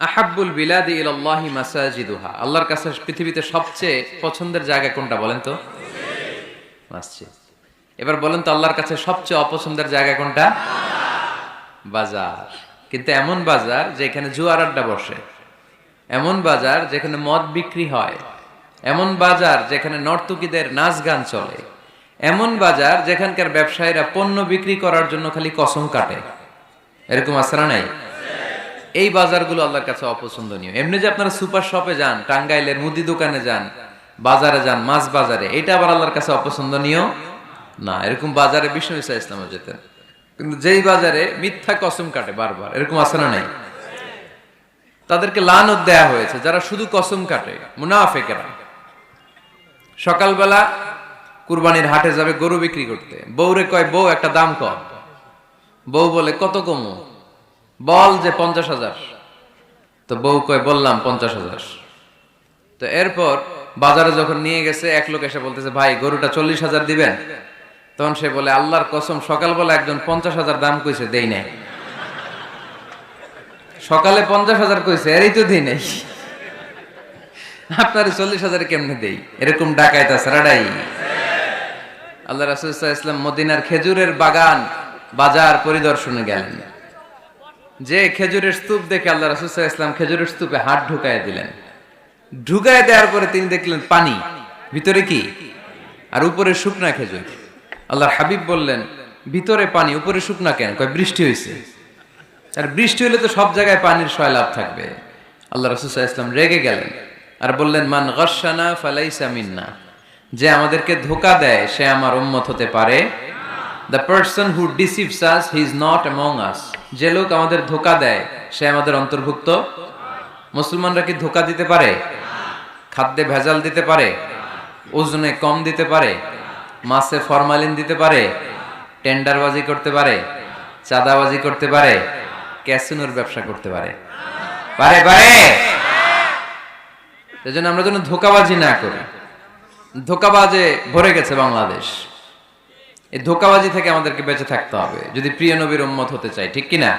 আহাব্বুল বিলাদি ইলাল্লাহি মাসাজিদুহা। আল্লাহর কাছে পৃথিবীতে সবচেয়ে পছন্দের জায়গা কোনটা বলেন তো? মসজিদ। এবার বলেন তো আল্লাহর কাছে সবচেয়ে অপছন্দের জায়গা কোনটা? বাজার। কিন্তু এমন বাজার যেখানে জুয়ার আড্ডা বসে। এমন বাজার যেখানে মদ বিক্রি হয়। এমন বাজার যেখানে নর্তকীদের নাচ গান চলে। এমন বাজার যেখানকার ব্যবসায়ীরা পণ্য বিক্রি করার জন্য খালি কসম কাটে। এরকম আসারা নাই? এই বাজারগুলো আল্লাহর কাছে অপছন্দনীয়। এমনি যে আপনারা সুপার শপে যান, টাঙ্গাইলের মুদি দোকানে যান, বাজারে যান, মাছ বাজারে, এটা আবার আল্লাহর কাছে অপছন্দনীয় না। এরকম বাজারে বিষ্ণু ইসা ইসলামও যেতেন। কিন্তু যেই বাজারে মিথ্যা কসম কাটে বারবার, এরকম আছে না নাই? তাদেরকে লানত দেয়া হয়েছে, যারা শুধু কসম কাটে, মুনাফেকেরা। সকালবেলা কুরবানির হাটে যাবে গরু বিক্রি করতে। বউরে কয়, বউ, একটা দাম কম। বউ বলে, কত কমো? বল যে পঞ্চাশ হাজার। তো বউ কয়, বললাম পঞ্চাশ হাজার। তো এরপর বাজারে যখন নিয়ে গেছে, এক লোক এসে বলতেছে, ভাই, গরুটা চল্লিশ হাজার দিবেন? তখন সে বলে, আল্লাহর কসম, সকালবেলা একজন পঞ্চাশ হাজার দাম কইছে, দেই নাই। সকালে পঞ্চাশ হাজার কইছে, এরই তো দিই নাই। আপনার চল্লিশ হাজার কেমনে দেই? এরকম ডাকাইত আছে, রাডাই। আল্লাহ রাসুল ইসলাম মদিনার খেজুরের বাগান বাজার পরিদর্শনে গেলেন। যে খেজুরের স্তূপ দেখে আল্লাহ রাসুল ইসলাম খেজুরের স্তূপে হাত ঢুকায় দিলেন। ঢুকায় দেওয়ার পরে তিনি দেখলেন পানি। ভিতরে কি? আর উপরে শুকনা খেজুর। আল্লাহর হাবিব বললেন, ভিতরে পানি, উপরে শুকনা কেন? কয়, বৃষ্টি হয়েছে আর বৃষ্টি হলে তো সব জায়গায় পানির সয়লাভ থাকবে। আল্লাহ রসুল ইসলাম রেগে গেলেন আর বললেন, মান গসানা ফালাইসা মিন্না। যে আমাদেরকে ধোকা দেয়, সে আমার উম্মত হতে পারে। The person who deceives us he is not among us যে লোক আমাদের ধোকা দেয়, সে আমাদের অন্তর্ভুক্ত? মুসলমানরা কি ধোকা দিতে পারে? খাদ্যে ভেজাল দিতে পারে? ওজনে কম দিতে পারে? মাছে ফরমালিন দিতে পারে? টেন্ডারবাজি করতে পারে? চাঁদাবাজি করতে পারে? ক্যাসিনোর ব্যবসা করতে পারে? পারে পারে! সেজন্য আমরা যেন ধোকাবাজি না করি। ধোকাবাজে ভরে গেছে বাংলাদেশ। এই ধোকাবাজি থেকে আমাদেরকে বেঁচে থাকতে হবে। যদি প্রিয় নবীর উম্মত হতে চাই, ঠিক কিনা?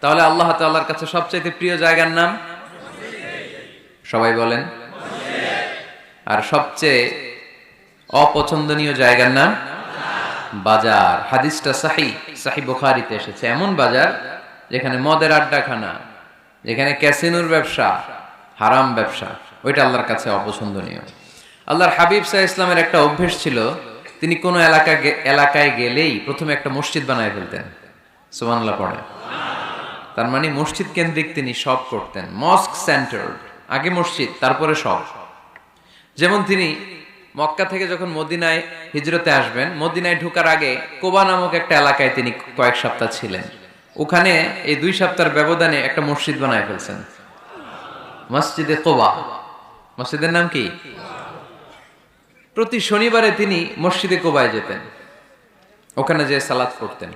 তাহলে আল্লাহ তাল্লাহর কাছে সবচাইতে প্রিয় জায়গার নাম? সবাই বলেন। আর সবচেয়ে অপছন্দনীয় জায়গার নাম? বাজার। হাদিসটা সাহি সাহি বুখারিতে এসেছে। এমন বাজার যেখানে মদের আড্ডাখানা, যেখানে ক্যাসিনোর ব্যবসা, হারাম ব্যবসা, ওইটা আল্লাহর কাছে অপছন্দনীয়। আল্লাহর হাবিব সাহা ইসলামের একটা অভ্যেস ছিল তিনি কোন এলাকা এলাকায় গেলেই প্রথমে একটা মসজিদ বানায় ফেলতেন। সুমানুল্লাহ পড়ে। তার মানে মসজিদ কেন্দ্রিক তিনি সব করতেন। মস্ক সেন্টার আগে মসজিদ, তারপরে সব। যেমন তিনি মক্কা থেকে যখন মদিনায় হিজরতে আসবেন, মদিনায় ঢুকার আগে কোবা নামক একটা এলাকায় তিনি কয়েক সপ্তাহ ছিলেন। ওখানে এই দুই সপ্তাহের ব্যবধানে একটা মসজিদ বানায় ফেলছেন। মসজিদে কোবা। মসজিদের নাম কি? প্রতি শনিবারে তিনি মসজিদে কোবায় যেতেন। ওখানে যে সালাত পড়তেন।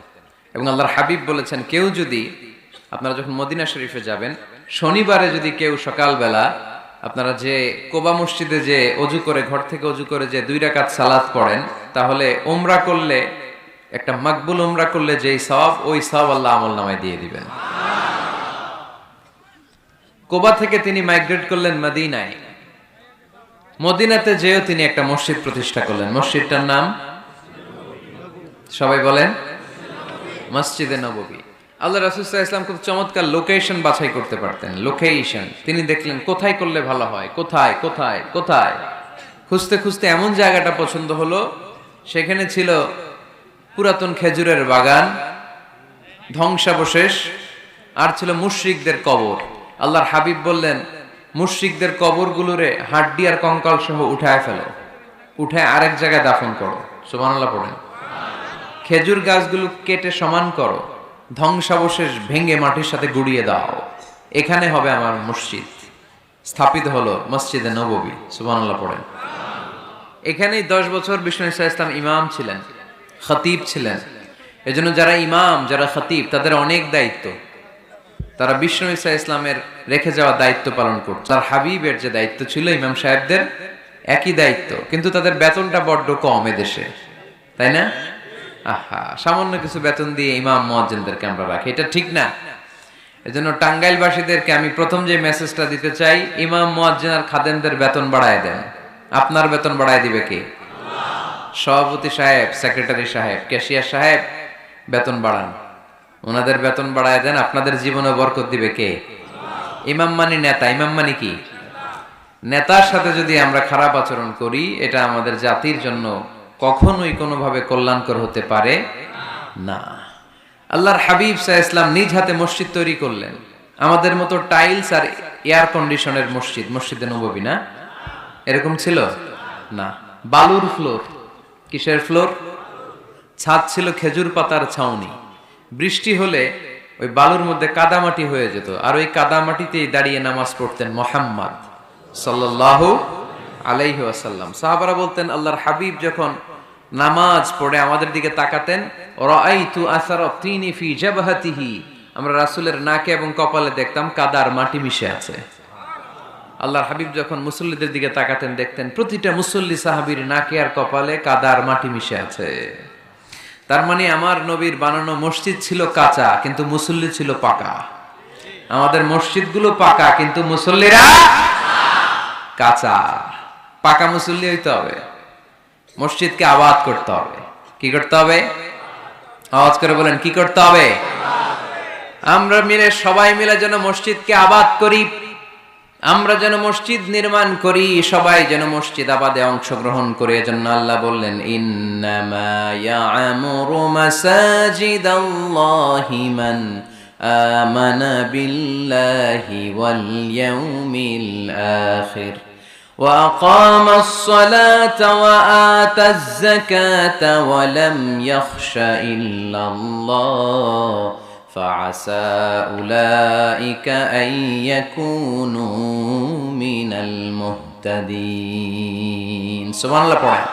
এবং আল্লাহর হাবিব বলেছেন, কেউ যদি আপনারা যখন মদিনা শরীফে যাবেন, শনিবারে যদি কেউ সকালবেলা আপনারা যে কোবা মসজিদে যে অজু করে, ঘর থেকে অজু করে যে দুই রাকাত সালাত পড়েন, তাহলে ওমরা করলে, একটা মাকবুল ওমরা করলে যেই সব ওই সব আল্লাহ আমল নামায় দিয়ে দিবেন। কোবা থেকে তিনি মাইগ্রেট করলেন মদিনায়। মদিনাতে যেও তিনি একটা মসজিদ প্রতিষ্ঠা করলেন। মসজিদটার নাম? সবাই বলেন? মসজিদে নববী। আল্লাহ রাসুল্লাহ ইসলাম খুব চমৎকার লোকেশন বাছাই করতে পারতেন। লোকেশন তিনি দেখলেন, কোথায় করলে ভালো হয়? কোথায়? কোথায়? কোথায়? খুঁজতে খুঁজতে এমন জায়গাটা পছন্দ হলো, সেখানে ছিল পুরাতন খেজুরের বাগান, ধ্বংসাবশেষ, আর ছিল মুশ্রিকদের কবর। আল্লাহর হাবিব বললেন মুশ্রিকদের কবরগুলোরে হাড্ডি আর কঙ্কাল সহ উঠায় ফেলো। উঠে আরেক জায়গায় দাফন করো। সুবহানাল্লাহ পড়েন। খেজুর গাছগুলো কেটে সমান করো। ধ্বংসাবশেষ ভেঙে মাটির সাথে গুড়িয়ে দাও। এখানে হবে আমার মসজিদ। স্থাপিত হলো মসজিদে নববী। সুবহানাল্লাহ পড়েন। এখানেই দশ বছর বিষ্ণু ইসা ইসলাম ইমাম ছিলেন, খতিব ছিলেন। এজন্য যারা ইমাম, যারা খতিব, তাদের অনেক দায়িত্ব। তারা বিষ্ণু ইসা ইসলামের রেখে যাওয়া দায়িত্ব পালন করছে তার হাবিবের যে দায়িত্ব ছিল ইমাম সাহেবদের, একই দায়িত্ব। কিন্তু তাদের বেতনটা বড্ড কম এদেশে। তাই না? আহা, সামান্য কিছু বেতন দিয়ে ইমাম মহাজেনদেরকে আমরা রাখি। এটা ঠিক না। এজন্য টাঙ্গাইলবাসীদেরকে আমি প্রথম যে মেসেজটা দিতে চাই, ইমাম মুয়াজ্জিন আর খাদেমদের বেতন বাড়ায় দেন। আপনার বেতন বাড়ায় দিবে কে? সভাপতি সাহেব, সেক্রেটারি সাহেব, ক্যাশিয়ার সাহেব, বেতন বাড়ান। ওনাদের বেতন বাড়ায় দেন, আপনাদের জীবনে বরকত দিবে কে? ইমাম মানি নেতা, ইমাম মানি কি? নেতার সাথে যদি আমরা খারাপ আচরণ করি, এটা আমাদের জাতির জন্য কখনোই কোনোভাবে কল্যাণকর হতে পারে না। আল্লাহর হাবিব সাহ ইসলাম নিজ হাতে মসজিদ তৈরি করলেন। আমাদের মতো টাইলস আর এয়ার কন্ডিশনের মসজিদ, মসজিদে নববী না? এরকম ছিল? না। বালুর ফ্লোর, কিসের ফ্লোর? ছাদ ছিল খেজুর পাতার ছাউনি। বৃষ্টি হলে ওই বালুর মধ্যে কাদামাটি হয়ে যেত। আর ওই কাদামাটিতেই দাঁড়িয়ে নামাজ পড়তেন মোহাম্মদ সাল্লাল্লাহু আলাইহি সাহাবারা বলতেন, আল্লাহর হাবিব যখন নামাজ পড়ে আমাদের দিকে তাকাতেন আমরা রাসুলের নাকে এবং কপালে দেখতাম কাদার মাটি মিশে আছে। আল্লাহর হাবিব যখন মুসল্লিদের দিকে তাকাতেন, দেখতেন প্রতিটা মুসল্লি সাহাবীর নাকে আর কপালে কাদার মাটি মিশে আছে। তার মানে আমার নবীর বানানো মসজিদ ছিল কাঁচা, কিন্তু মুসল্লি ছিল পাকা। আমাদের মসজিদগুলো পাকা, কিন্তু মুসল্লিরা কাঁচা। পাকা মুসল্লি হইতে হবে। মসজিদকে আবাদ করতে হবে। কি করতে হবে? আওয়াজ করে বলেন, কি করতে হবে? আমরা মিলে, সবাই মিলে যেন মসজিদকে আবাদ করি। আমরা যেন মসজিদ নির্মাণ করি সবাই যেন মসজিদ আবাদে অংশগ্রহণ করে এজন্য আল্লাহ বললেন ইন্নামা ইয়ামুরু মাসাজিদাল্লাহি মান আমানা বিল্লাহি ওয়াল ইয়াউমিল আখির وأقام الصلاة وآتى الزكاة ولم يخش إلا الله فعسى أولئك أن يكونوا من المهتدين سبحان الله পড়েন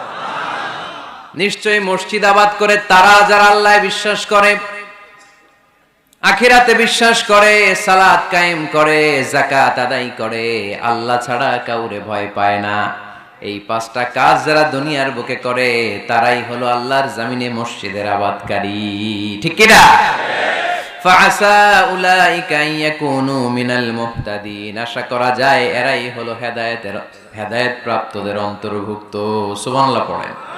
নিশ্চয়ই মসজিদ আবাদ করে তারা যারা আল্লাহ বিশ্বাস করে আখিরাতে বিশ্বাস করে সালাত কায়েম করে জাকাত আদায় করে আল্লাহ ছাড়া কাউরে ভয় পায় না এই পাঁচটা কাজ যারা দুনিয়ার বুকে করে তারাই হলো আল্লাহর জামিনে মসজিদের আবাদকারী ঠিক কিনা আশা করা যায় এরাই হলো হেদায়েতের হেদায়েত প্রাপ্তদের অন্তর্ভুক্ত। সুবহানাল্লাহ পড়েন।